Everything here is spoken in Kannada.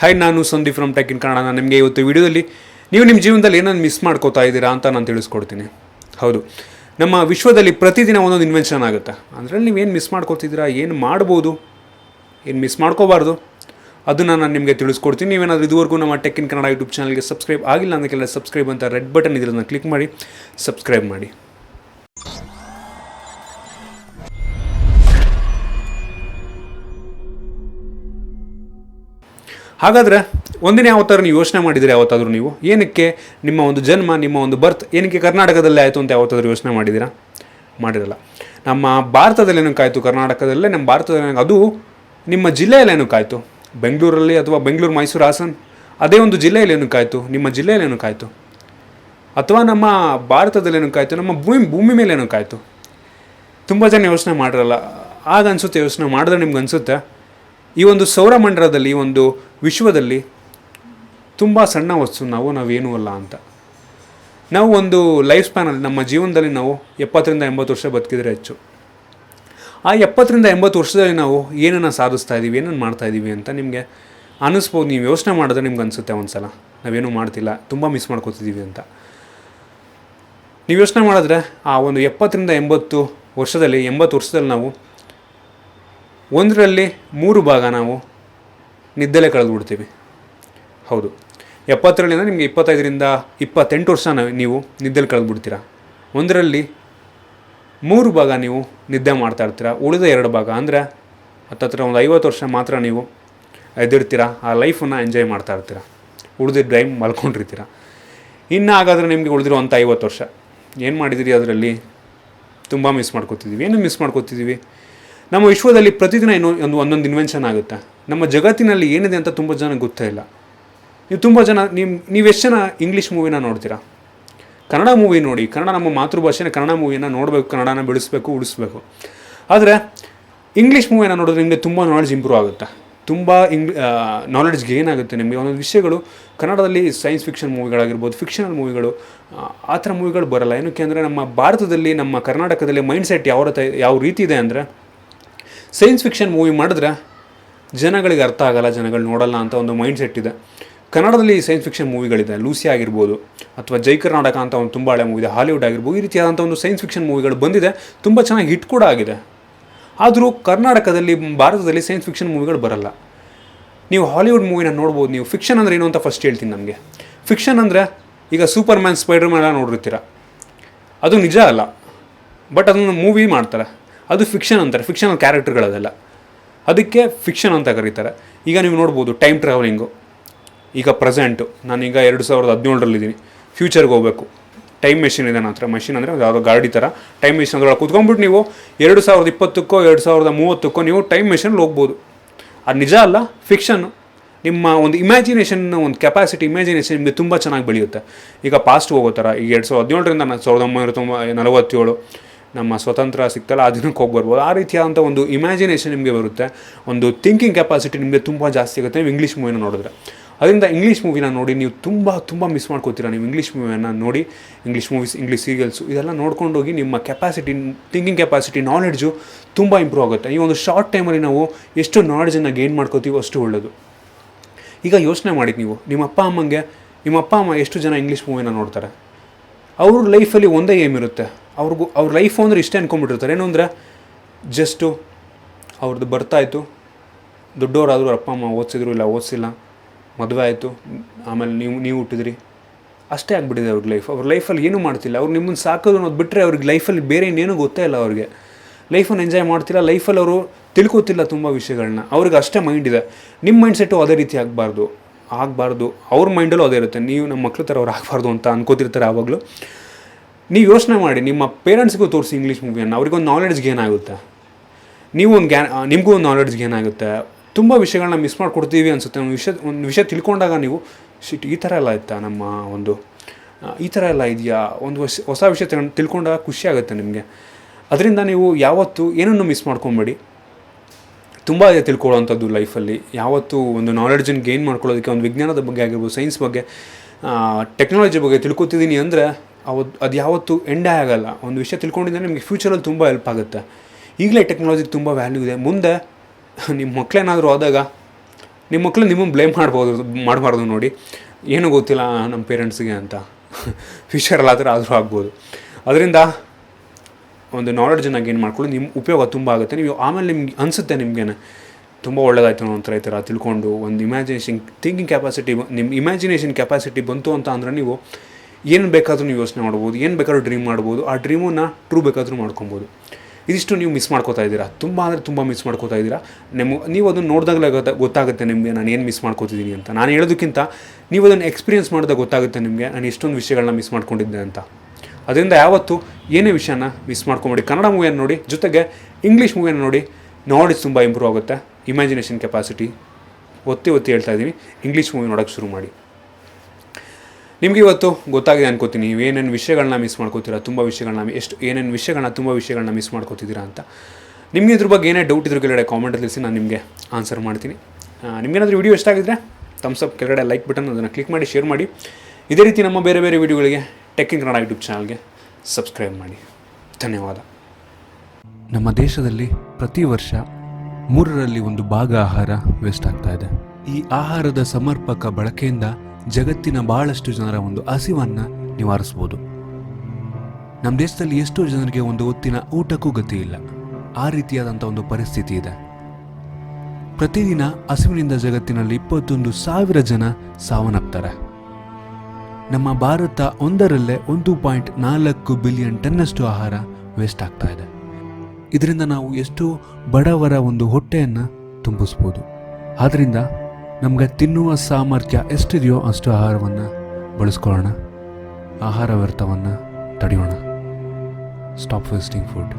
ಹಾಯ್ ನಾನು Sandeep from tech in Kannada ನಾನು ನಿಮಗೆ ಇವತ್ತು ವಿಡಿಯೋದಲ್ಲಿ ನೀವು ನಿಮ್ಮ ಜೀವನದಲ್ಲಿ ಏನನ್ನು ಮಿಸ್ ಮಾಡ್ಕೋತಾ ಇದ್ದೀರಾ ಅಂತ ನಾನು ತಿಳಿಸ್ಕೊಡ್ತೀನಿ. ಹೌದು. ನಮ್ಮ ವಿಶ್ವದಲ್ಲಿ ಪ್ರತಿದಿನ ಒಂದೊಂದು ಇನ್ವೆನ್ಷನ್ ಆಗುತ್ತೆ. ಅದರಲ್ಲಿ ನೀವೇನು ಮಿಸ್ ಮಾಡ್ಕೋತಿದ್ದೀರಾ, ಏನು ಮಾಡ್ಬೋದು, ಏನು ಮಿಸ್ ಮಾಡ್ಕೋಬಾರ್ದು, ಅದನ್ನು ನಾನು ನಿಮಗೆ ತಿಳಿಸ್ಕೊಡ್ತೀನಿ. ನೀವೇನಾದರೂ ಇದುವರೆಗೂ ನಮ್ಮ ಟೆಕ್ ಇನ್ ಕನ್ನಡ ಯೂಟ್ಯೂಬ್ ಚಾನಲ್ಗೆ ಸಬ್ಸ್ಕ್ರೈಬ್ ಆಗಿಲ್ಲ ಅಂದಕ್ಕೆಲ್ಲ ಸಬ್ಸ್ಕ್ರೈಬ್ ಅಂತ ರೆಡ್ ಬಟನ್ ಇದನ್ನು ಕ್ಲಿಕ್ ಮಾಡಿ ಸಬ್ಸ್ಕ್ರೈಬ್ ಮಾಡಿ. ಹಾಗಾದರೆ ಒಂದಿನ ಯಾವತ್ತಾದ್ರು ನೀವು ಯೋಚನೆ ಮಾಡಿದರೆ ಯಾವತ್ತಾದರೂ ನೀವು? ಏನಕ್ಕೆ ನಿಮ್ಮ ಒಂದು ಜನ್ಮ, ನಿಮ್ಮ ಒಂದು ಬರ್ತ್ ಏನಕ್ಕೆ ಕರ್ನಾಟಕದಲ್ಲೇ ಆಯಿತು ಅಂತ ಯಾವತ್ತಾದರೂ ಯೋಚನೆ ಮಾಡಿದ್ದೀರಾ? ಮಾಡಿರಲ್ಲ. ನಮ್ಮ ಭಾರತದಲ್ಲಿ ಏನಕ್ಕಾಯಿತು ಕರ್ನಾಟಕದಲ್ಲೇ, ನಮ್ಮ ಭಾರತದಲ್ಲಿ ಅದು ನಿಮ್ಮ ಜಿಲ್ಲೆಯಲ್ಲಿ ಏನಕ್ಕಾಯಿತು ಬೆಂಗಳೂರಲ್ಲಿ ಅಥವಾ ಬೆಂಗಳೂರು, ಮೈಸೂರು, ಹಾಸನ್, ಅದೇ ಒಂದು ಜಿಲ್ಲೆಯಲ್ಲಿ ಏನಕ್ಕಾಯಿತು ನಿಮ್ಮ ಜಿಲ್ಲೆಯಲ್ಲಿ ಏನಕ್ಕಾಯಿತು ಅಥವಾ ನಮ್ಮ ಭಾರತದಲ್ಲಿ ಏನಕ್ಕಾಯಿತು ನಮ್ಮ ಭೂಮಿ ಭೂಮಿ ಮೇಲೆ ಏನಕ್ಕಾಯಿತು ತುಂಬ ಜನ ಯೋಚನೆ ಮಾಡಿರಲ್ಲ. ಆಗ ಅನಿಸುತ್ತೆ, ಯೋಚನೆ ಮಾಡಿದ್ರೆ ನಿಮ್ಗೆ ಅನಿಸುತ್ತೆ. ಈ ಒಂದು ಸೌರಮಂಡಲದಲ್ಲಿ ಒಂದು ವಿಶ್ವದಲ್ಲಿ ತುಂಬ ಸಣ್ಣ ವಸ್ತು ನಾವು ನಾವೇನೂ ಅಲ್ಲ ಅಂತ. ನಾವು ಒಂದು ಲೈಫ್ ಸ್ಪ್ಯಾನಲ್ಲಿ ನಮ್ಮ ಜೀವನದಲ್ಲಿ ನಾವು ಎಪ್ಪತ್ತರಿಂದ ಎಂಬತ್ತು ವರ್ಷ ಬದುಕಿದ್ರೆ ಹೆಚ್ಚು. ಆ ಎಪ್ಪತ್ತರಿಂದ ಎಂಬತ್ತು ವರ್ಷದಲ್ಲಿ ನಾವು ಏನನ್ನು ಸಾಧಿಸ್ತಾ ಇದ್ದೀವಿ ಏನನ್ನು ಮಾಡ್ತಾ ಇದ್ದೀವಿ ಅಂತ ನಿಮಗೆ ಅನ್ನಿಸ್ಬೋದು ನೀವು ಯೋಚನೆ ಮಾಡಿದ್ರೆ ನಿಮ್ಗೆ ಅನಿಸುತ್ತೆ ಒಂದು ಸಲ ನಾವೇನೂ ಮಾಡ್ತಿಲ್ಲ, ತುಂಬ ಮಿಸ್ ಮಾಡ್ಕೋತಿದ್ದೀವಿ ಅಂತ. ನೀವು ಯೋಚನೆ ಮಾಡಿದ್ರೆ ಆ ಒಂದು ಎಪ್ಪತ್ತರಿಂದ ಎಂಬತ್ತು ವರ್ಷದಲ್ಲಿ ಎಂಬತ್ತು ವರ್ಷದಲ್ಲಿ ನಾವು ಒಂದರಲ್ಲಿ ಮೂರು ಭಾಗ ನಾವು ನಿದ್ದೆಲೆ ಕಳೆದುಬಿಡ್ತೀವಿ. ಹೌದು. ಅಂದರೆ ನಿಮಗೆ ಇಪ್ಪತ್ತೈದರಿಂದ ಇಪ್ಪತ್ತೆಂಟು ವರ್ಷ ನೀವು ನಿದ್ದೆಲಿ ಕಳೆದು ಬಿಡ್ತೀರಾ ಒಂದರಲ್ಲಿ ಮೂರು ಭಾಗ ನೀವು ನಿದ್ದೆ ಮಾಡ್ತಾ ಇರ್ತೀರ. ಉಳಿದ ಎರಡು ಭಾಗ ಅಂದರೆ ಹತ್ತತ್ರ ಒಂದು ಐವತ್ತು ವರ್ಷ ಮಾತ್ರ ನೀವು ಎದಿರ್ತೀರ ಆ ಲೈಫನ್ನು ಎಂಜಾಯ್ ಮಾಡ್ತಾ ಇರ್ತೀರ. ಉಳಿದಿದ್ದ ಟೈಮ್ ಮಲ್ಕೊಂಡಿರ್ತೀರ. ಇನ್ನು ಹಾಗಾದರೆ ನಿಮಗೆ ಉಳಿದಿರೋ ಅಂಥ ಐವತ್ತು ವರ್ಷ. ಏನು ಮಾಡಿದಿರಿ ಅದರಲ್ಲಿ? ತುಂಬ ಮಿಸ್ ಮಾಡ್ಕೋತಿದ್ದೀವಿ ಏನು ಮಿಸ್ ಮಾಡ್ಕೋತಿದ್ದೀವಿ ನಮ್ಮ ವಿಶ್ವದಲ್ಲಿ ಪ್ರತಿದಿನ ಏನು ಒಂದು ಒಂದೊಂದು ಇನ್ವೆನ್ಷನ್ ಆಗುತ್ತೆ. ನಮ್ಮ ಜಗತ್ತಿನಲ್ಲಿ ಏನಿದೆ ಅಂತ ತುಂಬ ಜನ ಗೊತ್ತೇ ಇಲ್ಲ. ನೀವು ತುಂಬ ಜನ ನಿಮ್ಮ ನೀವು ಎಷ್ಟು ಜನ ಇಂಗ್ಲೀಷ್ ಮೂವಿನ ನೋಡ್ತೀರಾ? ಕನ್ನಡ ಮೂವಿ ನೋಡಿ, ಕನ್ನಡ ನಮ್ಮ ಮಾತೃಭಾಷೆನ ಕನ್ನಡ ಮೂವಿನ ನೋಡಬೇಕು, ಕನ್ನಡನ ಬೆಳೆಸಬೇಕು ಉಳಿಸ್ಬೇಕು. ಆದರೆ ಇಂಗ್ಲೀಷ್ ಮೂವಿನ ನೋಡಿದ್ರೆ ನಿಮಗೆ ತುಂಬ ನಾಲೆಡ್ಜ್ ಇಂಪ್ರೂವ್ ಆಗುತ್ತೆ. ತುಂಬ ಇಂಗ್ ನಾಲೆಡ್ಜ್ ಗೇನ್ ಆಗುತ್ತೆ ನಿಮಗೆ. ಒಂದೊಂದು ವಿಷಯಗಳು, ಕನ್ನಡದಲ್ಲಿ ಸೈನ್ಸ್ ಫಿಕ್ಷನ್ ಮೂವಿಗಳಾಗಿರ್ಬೋದು ಫಿಕ್ಷನಲ್ ಮೂವಿಗಳು ಆ ಥರ ಮೂವಿಗಳು ಬರಲ್ಲ. ಏನಕ್ಕೆ ಅಂದರೆ ನಮ್ಮ ಭಾರತದಲ್ಲಿ, ನಮ್ಮ ಕರ್ನಾಟಕದಲ್ಲಿ ಮೈಂಡ್ ಸೆಟ್ ಯಾವ ಯಾವ ರೀತಿ ಇದೆ ಅಂದರೆ ಸೈನ್ಸ್ ಫಿಕ್ಷನ್ ಮೂವಿ ಮಾಡಿದ್ರೆ ಜನಗಳಿಗೆ ಅರ್ಥ ಆಗಲ್ಲ, ಜನಗಳು ನೋಡಲ್ಲ ಅಂತ ಒಂದು ಮೈಂಡ್ ಸೆಟ್ ಇದೆ. ಕನ್ನಡದಲ್ಲಿ ಸೈನ್ಸ್ ಫಿಕ್ಷನ್ ಮೂವಿಗಳಿದೆ ಲೂಸಿ ಆಗಿರ್ಬೋದು ಅಥವಾ ಜೈ ಕರ್ನಾಟಕ ಅಂತ ಒಂದು ತುಂಬ ಹಳೆ ಮೂವಿ ಇದೆ. ಹಾಲಿವುಡ್ ಆಗಿರ್ಬೋದು, ಈ ರೀತಿಯಾದಂಥ ಒಂದು ಸೈನ್ಸ್ ಫಿಕ್ಷನ್ ಮೂವಿಗಳು ಬಂದಿದೆ. ತುಂಬ ಚೆನ್ನಾಗಿ ಹಿಟ್ ಕೂಡ ಆಗಿದೆ. ಆದರೂ ಕರ್ನಾಟಕದಲ್ಲಿ, ಭಾರತದಲ್ಲಿ ಸೈನ್ಸ್ ಫಿಕ್ಷನ್ ಮೂವಿಗಳು ಬರಲ್ಲ. ನೀವು ಹಾಲಿವುಡ್ ಮೂವಿನ ನೋಡ್ಬೋದು. ನೀವು ಫಿಕ್ಷನ್ ಅಂದರೆ ಏನು ಅಂತ ಫಸ್ಟ್ ಹೇಳ್ತೀನಿ ನಮಗೆ. ಫಿಕ್ಷನ್ ಅಂದರೆ ಈಗ ಸೂಪರ್ ಮ್ಯಾನ್ ಸ್ಪೈಡರ್ ಮ್ಯಾನ್ ನೋಡಿರ್ತೀರ. ಅದು ನಿಜ ಅಲ್ಲ. ಬಟ್ ಅದನ್ನು ಮೂವಿ ಮಾಡ್ತಾರೆ. ಅದು ಫಿಕ್ಷನ್ ಅಂತಾರೆ. ಫಿಕ್ಷನಲ್ ಕ್ಯಾರೆಕ್ಟರ್ಗಳದೆಲ್ಲ ಅದಕ್ಕೆ ಫಿಕ್ಷನ್ ಅಂತ ಕರೀತಾರೆ. ಈಗ ನೀವು ನೋಡ್ಬೋದು ಟೈಮ್ ಟ್ರಾವೆಲಿಂಗು ಈಗ ಪ್ರೆಸೆಂಟು ನಾನೀಗ ಎರಡು ಸಾವಿರದ ಹದಿನೇಳರಲ್ಲಿದ್ದೀನಿ. ಫ್ಯೂಚರ್ಗೆ ಹೋಗಬೇಕು. ಟೈಮ್ ಮೆಷಿನ್ ಇದೆ ನನ್ನ ಹತ್ರ. ಮೆಷಿನ್ ಅಂದರೆ ಯಾವುದೋ ಗಾಡಿ ಥರ ಟೈಮ್ ಮೆಷಿನ್ ಅದರೊಳಗೆ ಕುತ್ಕೊಂಡ್ಬಿಟ್ಟು ನೀವು ಎರಡು ಸಾವಿರದ ಇಪ್ಪತ್ತಕ್ಕೋ, ಎರಡು ಸಾವಿರದ ಮೂವತ್ತಕ್ಕೋ ನೀವು ಟೈಮ್ ಮೆಷಿನಲ್ಲಿ ಹೋಗ್ಬೋದು. ಅದು ನಿಜ ಅಲ್ಲ ಫಿಕ್ಷನ್ನು ನಿಮ್ಮ ಒಂದು ಇಮ್ಯಾಜಿನೇಷನ್ ಒಂದು ಕೆಪಾಸಿಟಿ ಇಮ್ಯಾಜಿನೇಷನ್ ನಿಮಗೆ ತುಂಬ ಚೆನ್ನಾಗಿ ಬೆಳೆಯುತ್ತೆ. ಈಗ ಪಾಸ್ಟ್ ಹೋಗೋ ಥರ ಈಗ ಎರಡು ಸಾವಿರದ ಹದಿನೇಳರಿಂದ ನಾನು ಸಾವಿರದ ಒಂಬೈನೂರ ತೊಂಬ ನಲವತ್ತೇಳು. ನಮ್ಮ ಸ್ವತಂತ್ರ ಸಿಗ್ತಲ್ಲ ಆ ದಿನಕ್ಕೆ ಹೋಗಿ ಬರ್ಬೋದು. ಆ ರೀತಿಯಾದಂಥ ಒಂದು ಇಮ್ಯಾಜಿನೇಷನ್ ನಿಮಗೆ ಬರುತ್ತೆ. ಒಂದು ಥಿಂಕಿಂಗ್ ಕೆಪಾಸಿಟಿ ನಿಮಗೆ ತುಂಬ ಜಾಸ್ತಿ ಆಗುತ್ತೆ. ನೀವು ಇಂಗ್ಲೀಷ್ ಮೂವಿನ ನೋಡಿದ್ರೆ. ಅದರಿಂದ ಇಂಗ್ಲೀಷ್ ಮೂವಿನ ನೋಡಿ ನೀವು ತುಂಬ ತುಂಬ ಮಿಸ್ ಮಾಡ್ಕೋತೀರ. ನೀವು ಇಂಗ್ಲೀಷ್ ಮೂವಿಯನ್ನು ನೋಡಿ ಇಂಗ್ಲೀಷ್ ಮೂವೀಸ್ ಇಂಗ್ಲೀಷ್ ಸೀರಿಯಲ್ಸು ಇದೆಲ್ಲ ನೋಡ್ಕೊಂಡೋಗಿ ನಿಮ್ಮ ಕೆಪಾಸಿಟಿ ಥಿಂಕಿಂಗ್ ಕೆಪಾಸಿಟಿ ನಾಲೆಡ್ಜು ತುಂಬ ಇಂಪ್ರೂವ್ ಆಗುತ್ತೆ. ಈ ಒಂದು ಶಾರ್ಟ್ ಟೈಮಲ್ಲಿ ನಾವು ಎಷ್ಟು ನಾಲೆಡ್ಜನ್ನು ಗೇನ್ ಮಾಡ್ಕೋತೀವೋ ಅಷ್ಟು ಒಳ್ಳೆಯದು ಈಗ ಯೋಚನೆ ಮಾಡಿ ನೀವು. ನಿಮ್ಮ ಅಪ್ಪ, ಅಮ್ಮಂಗೆ, ನಿಮ್ಮ ಅಪ್ಪ, ಅಮ್ಮ ಎಷ್ಟು ಜನ ಇಂಗ್ಲೀಷ್ ಮೂವಿನ ನೋಡ್ತಾರೆ? ಅವ್ರ ಲೈಫಲ್ಲಿ ಒಂದೇ ಏಮ್ ಇರುತ್ತೆ. ಅವ್ರಿಗೂ ಅವ್ರ ಲೈಫು ಅಂದ್ರೆ ಇಷ್ಟೇ ಅನ್ಕೊಂಡ್ಬಿಟ್ಟಿರ್ತಾರೆ. ಏನು ಅಂದರೆ ಜಸ್ಟು ಅವ್ರದ್ದು ಬರ್ತಾಯಿತ್ತು ದೊಡ್ಡವರಾದರೂ ಅಪ್ಪ, ಅಮ್ಮ ಓದಿಸಿದ್ರು ಇಲ್ಲ, ಓದಿಸಿಲ್ಲ. ಮದುವೆ ಆಯಿತು. ಆಮೇಲೆ ನೀವು ನೀವು ಹುಟ್ಟಿದ್ರಿ. ಅಷ್ಟೇ ಆಗಿಬಿಟ್ಟಿದೆ ಅವ್ರಿಗೆ ಲೈಫ್ ಅವ್ರ ಲೈಫಲ್ಲಿ ಏನೂ ಮಾಡ್ತಿಲ್ಲ. ಅವ್ರು ನಿಮ್ಮನ್ನು ಸಾಕೋದು ಅನ್ನೋದು ಬಿಟ್ಟರೆ ಅವ್ರಿಗೆ ಲೈಫಲ್ಲಿ ಬೇರೆ ಇನ್ನೇನು ಗೊತ್ತೇ ಇಲ್ಲ ಅವ್ರಿಗೆ. ಲೈಫನ್ನು ಎಂಜಾಯ್ ಮಾಡ್ತಿಲ್ಲ. ಲೈಫಲ್ಲಿ ಅವರು ತಿಳ್ಕೊತಿಲ್ಲ ತುಂಬ ವಿಷಯಗಳನ್ನ ಅವ್ರಿಗೆ ಅಷ್ಟೇ ಮೈಂಡ್ ಇದೆ. ನಿಮ್ಮ ಮೈಂಡ್ ಸೆಟ್ಟು ಅದೇ ರೀತಿ ಆಗಬಾರ್ದು. ಆಗಬಾರ್ದು. ಅವ್ರ ಮೈಂಡಲ್ಲೂ ಅದೇ ಇರುತ್ತೆ. ನೀವು ನಮ್ಮ ಮಕ್ಳ ಥರ ಅವ್ರು ಆಗಬಾರ್ದು ಅಂತ ಅನ್ಕೋತಿರ್ತಾರೆ ಆವಾಗಲೂ. ನೀವು ಯೋಚನೆ ಮಾಡಿ, ನಿಮ್ಮ ಪೇರೆಂಟ್ಸ್ಗೂ ತೋರಿಸಿ ಇಂಗ್ಲೀಷ್ ಮೂವಿಯನ್ನು ಅವ್ರಿಗೊಂದು ನಾಲೆಡ್ಜ್ ಗೇನ್ ಆಗುತ್ತೆ. ನೀವು ಒಂದು ಗ್ಯಾನ್ ನಿಮಗೂ ಒಂದು ನಾಲೆಡ್ಜ್ ಗೇನ್ ಆಗುತ್ತೆ. ತುಂಬ ವಿಷಯಗಳನ್ನ ಮಿಸ್ ಮಾಡಿಕೊಡ್ತೀವಿ ಅನಿಸುತ್ತೆ. ಒಂದು ವಿಷಯ ಒಂದು ವಿಷಯ ತಿಳ್ಕೊಂಡಾಗ ನೀವು ಶಿಟ್ ಈ ಥರ ಎಲ್ಲ ಇತ್ತಾ ನಮ್ಮ ಒಂದು ಈ ಥರ ಎಲ್ಲ ಇದೆಯಾ? ಒಂದು ಹೊಸ ಹೊಸ ವಿಷಯ ತಿಳ್- ತಿಳ್ಕೊಂಡಾಗ ಖುಷಿ ಆಗುತ್ತೆ ನಿಮಗೆ. ಅದರಿಂದ ನೀವು ಯಾವತ್ತೂ ಏನನ್ನು ಮಿಸ್ ಮಾಡ್ಕೊಬೇಡಿ. ತುಂಬ ಇದೆ ತಿಳ್ಕೊಳ್ಳೋವಂಥದ್ದು ಲೈಫಲ್ಲಿ ಯಾವತ್ತೂ ಒಂದು ನಾಲೆಡ್ಜನ್ನು ಗೇನ್ ಮಾಡ್ಕೊಳ್ಳೋದಕ್ಕೆ, ಒಂದು ವಿಜ್ಞಾನದ ಬಗ್ಗೆ ಆಗಿರ್ಬೋದು ಸೈನ್ಸ್ ಬಗ್ಗೆ ಟೆಕ್ನಾಲಜಿ ಬಗ್ಗೆ ತಿಳ್ಕೊತಿದ್ದೀನಿ ಅಂದರೆ ಅವತ್ತು ಅದು ಯಾವತ್ತೂ ಎಂಡೇ ಆಗಲ್ಲ. ಒಂದು ವಿಷಯ ತಿಳ್ಕೊಂಡಿದ್ದರೆ ನಿಮಗೆ ಫ್ಯೂಚರಲ್ಲಿ ತುಂಬ ಹೆಲ್ಪ್ ಆಗುತ್ತೆ. ಈಗಲೇ ಟೆಕ್ನಾಲಜಿಗೆ ತುಂಬ ವ್ಯಾಲ್ಯೂ ಇದೆ. ಮುಂದೆ ನಿಮ್ಮ ಮಕ್ಕಳೇನಾದರೂ ಆದಾಗ ನಿಮ್ಮ ಮಕ್ಕಳು ನಿಮ್ಮನ್ನು ಬ್ಲೇಮ್ ಮಾಡ್ಬೋದು, ಮಾಡಬಾರ್ದು ನೋಡಿ. ಏನೂ ಗೊತ್ತಿಲ್ಲ ನಮ್ಮ ಪೇರೆಂಟ್ಸ್ಗೆ ಅಂತ. ಫ್ಯೂಚರಲ್ಲಿ ಆದರೆ ಆದರೂ ಆಗ್ಬೋದು. ಅದರಿಂದ ಒಂದು ನಾಲೆಡ್ಜನ್ನು ಗೇನ್ ಮಾಡ್ಕೊಳ್ಳಿ. ನಿಮ್ಮ ಉಪಯೋಗ ತುಂಬ ಆಗುತ್ತೆ. ನೀವು ಆಮೇಲೆ ನಿಮ್ಗೆ ಅನಿಸುತ್ತೆ ನಿಮಗೇನೆ. ತುಂಬ ಒಳ್ಳೇದಾಯ್ತು ಒಂಥರ ಈ ಥರ ತಿಳ್ಕೊಂಡು, ಒಂದು ಇಮ್ಯಾಜಿನೇಷನ್ ಥಿಂಕಿಂಗ್ ಕೆಪಾಸಿಟಿ ನಿಮ್ಮ ಇಮ್ಯಾಜಿನೇಷನ್ ಕೆಪಾಸಿಟಿ ಬಂತು ಅಂತ ಅಂದರೆ ನೀವು ಏನು ಬೇಕಾದರೂ ನೀವು ಯೋಚನೆ ಮಾಡ್ಬೋದು, ಏನು ಬೇಕಾದ್ರೂ ಡ್ರೀಮ್ ಮಾಡ್ಬೋದು, ಆ ಡ್ರೀಮನ್ನ ಟ್ರೂ ಬೇಕಾದರೂ ಮಾಡ್ಕೊಬೋದು. ಇದಿಷ್ಟು ನೀವು ಮಿಸ್ ಮಾಡ್ಕೋತಾ ಇದ್ದೀರಾ? ತುಂಬ ಅಂದರೆ ತುಂಬ ಮಿಸ್ ಮಾಡ್ಕೋತಾ ಇದ್ದೀರಾ? ನಿಮ್ಮ, ನೀವು ಅದನ್ನು ನೋಡಿದಾಗಲೇ ಗೊತ್ತಾ, ಗೊತ್ತಾಗುತ್ತೆ ನಿಮಗೆ ನಾನು ಏನು ಮಿಸ್ ಮಾಡ್ಕೋತಿದ್ದೀನಿ ಅಂತ. ನಾನು ಹೇಳೋದಕ್ಕಿಂತ ನೀವು ಅದನ್ನು ಎಕ್ಸ್ಪೀರಿಯನ್ಸ್ ಮಾಡಿದಾಗ ಗೊತ್ತಾಗುತ್ತೆ ನಿಮಗೆ ನಾನು ಎಷ್ಟೊಂದು ವಿಷಯಗಳನ್ನ ಮಿಸ್ ಮಾಡ್ಕೊಂಡಿದ್ದೆ ಅಂತ. ಅದರಿಂದ ಯಾವತ್ತು ಏನೇ ವಿಷಯನ ಮಿಸ್ ಮಾಡ್ಕೊಂಬಿಡಿ. ಕನ್ನಡ ಮೂವಿಯನ್ನು ನೋಡಿ, ಜೊತೆಗೆ ಇಂಗ್ಲೀಷ್ ಮೂವಿಯನ್ನು ನೋಡಿ ನಾಲೆಡ್ಜ್ ತುಂಬ ಇಂಪ್ರೂವ್ ಆಗುತ್ತೆ. ಇಮ್ಯಾಜಿನೇಷನ್ ಕೆಪಾಸಿಟಿ ಒತ್ತಿ ಒತ್ತಿ ಹೇಳ್ತಾ ಇದ್ದೀನಿ. ಇಂಗ್ಲೀಷ್ ಮೂವಿ ನೋಡೋಕ್ಕೆ ಶುರು ಮಾಡಿ. ನಿಮಗೆ ಇವತ್ತು ಗೊತ್ತಾಗಿದೆ ಅನ್ಕೋತೀನಿ, ನೀವು ಏನೇನು ವಿಷಯಗಳನ್ನ ಮಿಸ್ ಮಾಡ್ಕೋತೀರಾ, ತುಂಬ ವಿಷಯಗಳನ್ನ ಎಷ್ಟು, ಏನೇನು ವಿಷಯಗಳನ್ನ, ತುಂಬ ವಿಷಯಗಳನ್ನ ಮಿಸ್ ಮಾಡ್ಕೋತಿದ್ದೀರಾ ಅಂತ. ನಿಮಗೆ ಇದ್ರ ಬಗ್ಗೆ ಏನೇ ಡೌಟ್ ಇದ್ರ ಕೆಳಗಡೆ ಕಾಮೆಂಟ್ ತಿಳಿಸಿ ನಾನು ನಿಮಗೆ ಆನ್ಸರ್ ಮಾಡ್ತೀನಿ. ನಿಮಗೇನಾದರೂ ವಿಡಿಯೋ ಇಷ್ಟ ಆಗಿದ್ರೆ ಥಮ್ಸ್ ಅಪ್ ಕೆಳಗಡೆ ಲೈಕ್ ಬಟನ್ ಅದನ್ನು ಕ್ಲಿಕ್ ಮಾಡಿ ಶೇರ್ ಮಾಡಿ. ಇದೇ ರೀತಿ ನಮ್ಮ ಬೇರೆ ಬೇರೆ ವಿಡಿಯೋಗಳಿಗೆ ಟೆಕ್ಕಿಂಗ್ ಕನ್ನಡ ಯೂಟ್ಯೂಬ್ ಚಾನಲ್ಗೆ ಸಬ್ಸ್ಕ್ರೈಬ್ ಮಾಡಿ. ಧನ್ಯವಾದ. ನಮ್ಮ ದೇಶದಲ್ಲಿ ಪ್ರತಿ ವರ್ಷ ಮೂರರಲ್ಲಿ ಒಂದು ಭಾಗ ಆಹಾರ ವೇಸ್ಟ್ ಆಗ್ತಾ ಇದೆ. ಈ ಆಹಾರದ ಸಮರ್ಪಕ ಬಳಕೆಯಿಂದ ಜಗತ್ತಿನ ಬಹಳಷ್ಟು ಜನರ ಒಂದು ಹಸಿವನ್ನು ನಿವಾರಿಸ್ಬೋದು. ನಮ್ಮ ದೇಶದಲ್ಲಿ ಎಷ್ಟೋ ಜನರಿಗೆ ಒಂದು ಹೊತ್ತಿನ ಊಟಕ್ಕೂ ಗತಿ ಇಲ್ಲ. ಆ ರೀತಿಯಾದಂಥ ಒಂದು ಪರಿಸ್ಥಿತಿ ಇದೆ. ಪ್ರತಿದಿನ ಹಸಿವಿನಿಂದ ಜಗತ್ತಿನಲ್ಲಿ ಇಪ್ಪತ್ತೊಂದು ಸಾವಿರ ಜನ ಸಾವನ್ನಪ್ತಾರೆ. ನಮ್ಮ ಭಾರತ ಒಂದರಲ್ಲೇ ಒಂದು ಪಾಯಿಂಟ್ ನಾಲ್ಕು ಬಿಲಿಯನ್ ಟನ್ನಷ್ಟು ಆಹಾರ ವೇಸ್ಟ್ ಆಗ್ತಾ ಇದೆ. ಇದರಿಂದ ನಾವು ಎಷ್ಟೋ ಬಡವರ ಒಂದು ಹೊಟ್ಟೆಯನ್ನು ತುಂಬಿಸ್ಬೋದು. ಆದ್ದರಿಂದ ನಮಗೆ ತಿನ್ನುವ ಸಾಮರ್ಥ್ಯ ಎಷ್ಟಿದೆಯೋ ಅಷ್ಟು ಆಹಾರವನ್ನು ಬಳಸ್ಕೊಳ್ಳೋಣ. ಆಹಾರ ವ್ಯರ್ಥವನ್ನು ತಡೆಯೋಣ. Stop wasting food